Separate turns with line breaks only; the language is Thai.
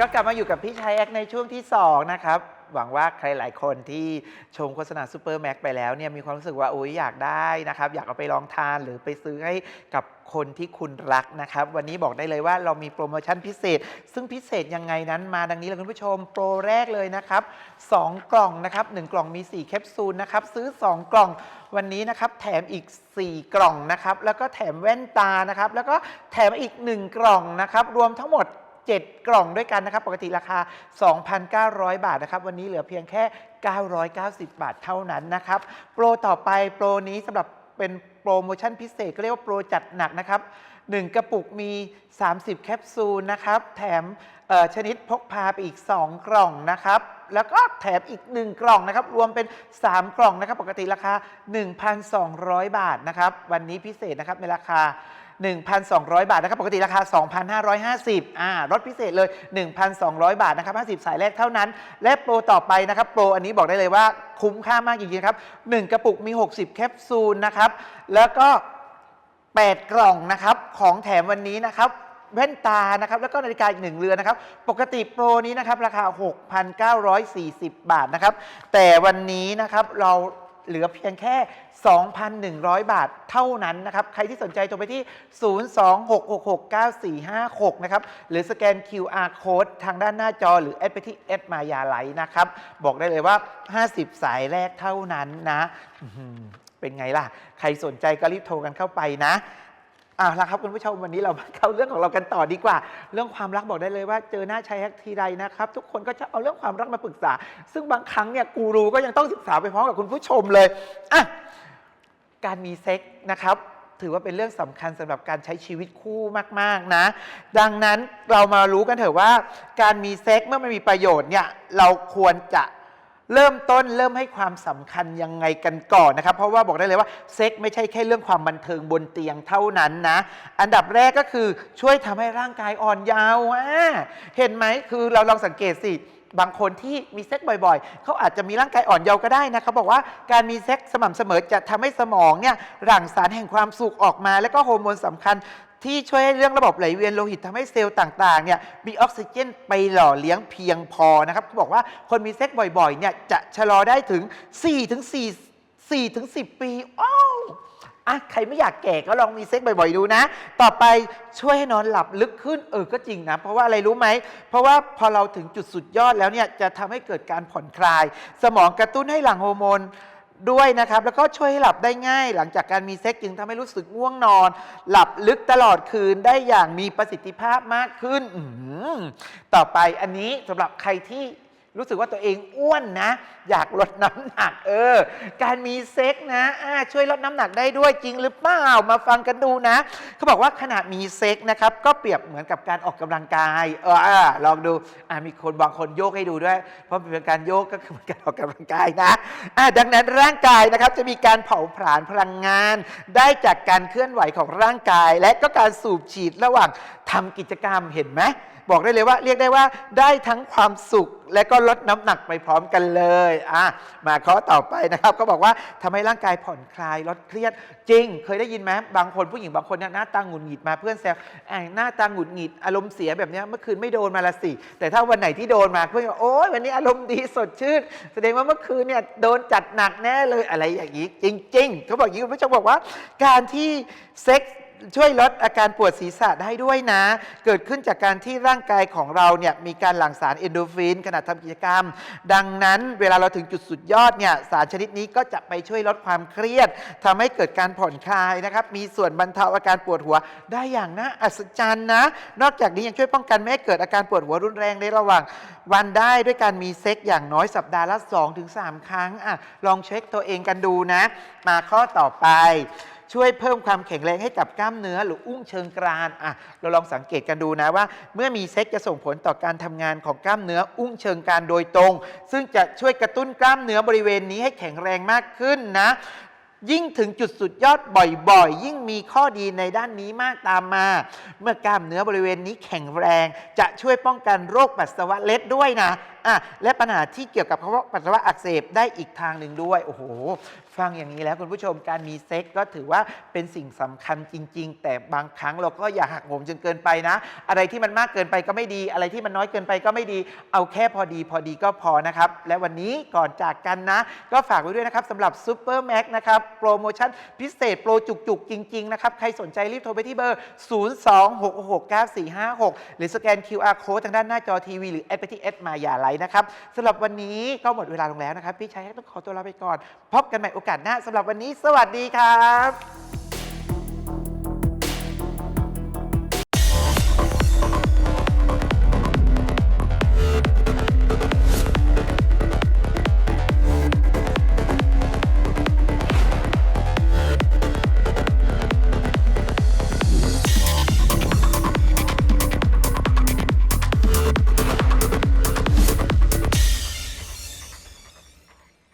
ก็กลับมาอยู่กับพี่ชายแอคในช่วงที่ 2 นะครับ หวังว่าใครหลายคนที่ชมโฆษณาซูเปอร์แม็กไปแล้วเนี่ยมีความรู้สึกว่าโอ้ยอยากได้นะครับ อยากเอาไปลองทานหรือไปซื้อให้กับคนที่คุณรักนะครับ วันนี้บอกได้เลยว่าเรามีโปรโมชั่นพิเศษ ซึ่งพิเศษยังไงนั้นมาดังนี้เลยคุณผู้ชม โปรแรกเลยนะครับ 2 กล่องนะครับ 1 กล่องมี 4 แคปซูลนะครับ ซื้อ 2 กล่องวันนี้นะครับ แถมอีก 4 กล่องนะครับ แล้วก็แถมแว่นตานะครับ แล้วก็แถมอีก 1 กล่องนะครับ รวมทั้งหมด 7 กล่องด้วยกันนะครับ ปกติราคา 2,900 บาทนะครับ วันนี้เหลือเพียงแค่ 990 บาทเท่านั้นนะครับ โปรต่อไปโปรนี้สำหรับเป็นโปรโมชั่นพิเศษก็เรียกว่าโปรจัดหนักนะครับ 1 กระปุกมี 30 แคปซูลนะครับ แถมเอ่อชนิดพกพาไปอีก 2 กล่องนะครับ แล้วก็แถมอีก 1 กล่องนะครับ รวมเป็น 3 กล่องนะครับ ปกติราคา 1,200 บาทนะครับ วันนี้พิเศษนะครับในราคา 1,200 บาทนะครับ ปกติราคา 2,550อ่าลดพิเศษเลย 1,200 บาทนะครับ 50 สายแรกเท่านั้น และโปรต่อไปนะครับ โปรอันนี้บอกได้เลยว่าคุ้มค่ามากจริงๆครับ 1 กระปุกมี 60 แคปซูลนะครับ แล้วก็ 8 กล่องนะครับ ของแถมวันนี้นะครับแว่นตานะครับแล้วก็นาฬิกาอีกหนึ่งเรือนนะครับ ปกติโปรนี้นะครับราคา 6,940 บาทนะครับ แต่วันนี้นะครับเรา เหลือเพียงแค่ 2,100 บาทเท่านั้นนะครับ ใครที่สนใจโทรไปที่ 026669456 นะครับ หรือสแกน QR code ทางด้านหน้าจอหรือแอดไปที่แอดมายาไลท์นะครับ บอกได้เลยว่า 50 สายแรกเท่านั้นนะ เป็นไงล่ะ ใครสนใจก็รีบโทรกันเข้าไปนะ อะละครับคุณผู้ชมวันนี้เรามาเข้าเรื่องของเรากันต่อดีกว่า เรื่องความรักบอกได้เลยว่าเจอหน้าชายแฮกทีไรนะครับ ทุกคนก็จะเอาเรื่องความรักมาปรึกษา ซึ่งบางครั้งเนี่ยกูรูก็ยังต้องศึกษาไปพร้อมกับคุณผู้ชมเลยอะการมีเซ็กนะครับถือว่าเป็นเรื่องสำคัญสำหรับการใช้ชีวิตคู่มาก ๆ นะ ดังนั้นเรามารู้กันเถอะว่า การมีเซ็กเมื่อมันมีประโยชน์เนี่ยเราควรจะ เริ่มต้นเริ่มให้ความสำคัญยังไงกันก่อนนะครับ เพราะว่าบอกได้เลยว่าเซ็กไม่ใช่แค่เรื่องความบันเทิงบนเตียงเท่านั้นนะ อันดับแรกก็คือช่วยทำให้ร่างกายอ่อนเยาว์เห็นไหมคือเราลองสังเกตสิบางคนที่มีเซ็กบ่อยๆ เขาอาจจะมีร่างกายอ่อนเยาว์ก็ได้นะเขาบอกว่าการมีเซ็กสม่ำเสมอจะทำให้สมองเนี่ยหลั่งสารแห่งความสุขออกมา แล้วก็ฮอร์โมนสำคัญ ที่ช่วยให้เรื่องระบบไหลเวียนโลหิตทำให้เซลล์ต่างๆเนี่ยมีออกซิเจนไปหล่อเลี้ยงเพียงพอนะครับเขาบอกว่าคนมีเซ็กบ่อยๆเนี่ยจะชะลอได้ถึง4-4 4-10 ปีอ้าวอะใครไม่อยากแก่ก็ลองมีเซ็กบ่อยๆดูนะ ต่อไปช่วยให้นอนหลับลึกขึ้น เออก็จริงนะ เพราะว่าอะไรรู้ไหม เพราะว่าพอเราถึงจุดสุดยอดแล้วเนี่ยจะทำให้เกิดการผ่อนคลาย สมองกระตุ้นให้หลั่งฮอร์โมน ด้วยนะครับ แล้วก็ช่วยให้หลับได้ง่าย หลังจากการมีเซ็กจึงทำให้รู้สึกง่วงนอน หลับลึกตลอดคืนได้อย่างมีประสิทธิภาพมากขึ้นต่อไปอันนี้สำหรับใครที่ รู้สึกว่าตัวเองอ้วนนะ อยากลดน้ำหนัก เออ การมีเซ็กนะช่วยลดน้ำหนักได้ด้วยจริงหรือเปล่ามาฟังกันดูนะเขาบอกว่าขณะมีเซ็กนะครับก็เปรียบเหมือนกับการออกกำลังกายเออลองดูอ่ามีคนบางคนโยกให้ดูด้วย เพราะเป็นการโยกก็คือการออกกำลังกายนะอ่าดังนั้นร่างกายนะครับจะมีการเผาผลาญพลังงาน ได้จากการเคลื่อนไหวของร่างกาย และก็การสูบฉีดระหว่างทำกิจกรรมเห็นไหม บอกได้เลยว่าเรียกได้ว่าได้ทั้งความสุขและก็ลดน้ำหนักไปพร้อมกันเลยอะมาข้อต่อไปนะครับ ก็บอกว่าทำให้ร่างกายผ่อนคลายลดเครียด จริง เคยได้ยินไหมบางคนผู้หญิงบางคนเนี่ยหน้าตาหงุดหงิดมาเพื่อนแซวแอบหน้าตาหงุดหงิดอารมณ์เสียแบบนี้เมื่อคืนไม่โดนมาละสิแต่ถ้าวันไหนที่โดนมาเพื่อนโอ๊ยวันนี้อารมณ์ดีสดชื่น แสดงว่าเมื่อคืนเนี่ยโดนจัดหนักแน่เลยอะไรอย่างนี้จริง ๆ เขาบอกอย่างนี้คุณผู้ชมบอกว่า การที่เซ็กซ์ ช่วยลดอาการปวดศีรษะได้ด้วยนะ เกิดขึ้นจากการที่ร่างกายของเราเนี่ยมีการหลั่งสารเอนโดฟินขณะทำกิจกรรม ดังนั้นเวลาเราถึงจุดสุดยอดเนี่ยสารชนิดนี้ก็จะไปช่วยลดความเครียดทำให้เกิดการผ่อนคลายนะครับ มีส่วนบรรเทาอาการปวดหัวได้อย่างน่าอัศจรรย์นะ นอกจากนี้ยังช่วยป้องกันไม่ให้เกิดอาการปวดหัวรุนแรงในระหว่างวันได้ด้วยการมีเซ็กอย่างน้อยสัปดาห์ละ2-3 ครั้งอะลองเช็คตัวเองกันดูนะ มาข้อต่อไป ช่วยเพิ่มความแข็งแรงให้กับกล้ามเนื้อหรืออุ้งเชิงกรานอะเราลองสังเกตกันดูนะว่า เมื่อมีเซ็กจะส่งผลต่อการทำงานของกล้ามเนื้ออุ้งเชิงกรานโดยตรง ซึ่งจะช่วยกระตุ้นกล้ามเนื้อบริเวณนี้ให้แข็งแรงมากขึ้นนะยิ่งถึงจุดสุดยอดบ่อยๆ ยิ่งมีข้อดีในด้านนี้มากตามมา เมื่อกล้ามเนื้อบริเวณนี้แข็งแรง จะช่วยป้องกันโรคปัสสาวะเล็ดด้วยนะ อะและปัญหาที่เกี่ยวกับกระเพาะปัสสาวะอักเสบได้อีกทางหนึ่งด้วย โอ้โห ฟังอย่างนี้แล้วคุณผู้ชมการมีเซ็กก็ถือว่าเป็นสิ่งสำคัญจริง ๆ แต่บางครั้งเราก็อย่าหักโหมจนเกินไปนะ อะไรที่มันมากเกินไปก็ไม่ดี อะไรที่มันน้อยเกินไปก็ไม่ดี เอาแค่พอดีพอดีก็พอนะครับ และวันนี้ก่อนจากกันนะ ก็ฝากไว้ด้วยนะครับสำหรับซูเปอร์แม็กนะครับโปรโมชั่นพิเศษโปรจุกๆ จริง ๆ นะครับ ใครสนใจรีบโทรไปที่เบอร์ 02669456 หรือสแกน QR code ทางด้านหน้าจอทีวีหรือแอดไปที่แอดมาอย่าไลน์นะครับสำหรับวันนี้ก็หมดเวลาลงแล้วนะครับ พี่ชายต้องขอตัวลาไปก่อน พบกันใหม่โอกาสหน้าสำหรับวันนี้ สวัสดีครับ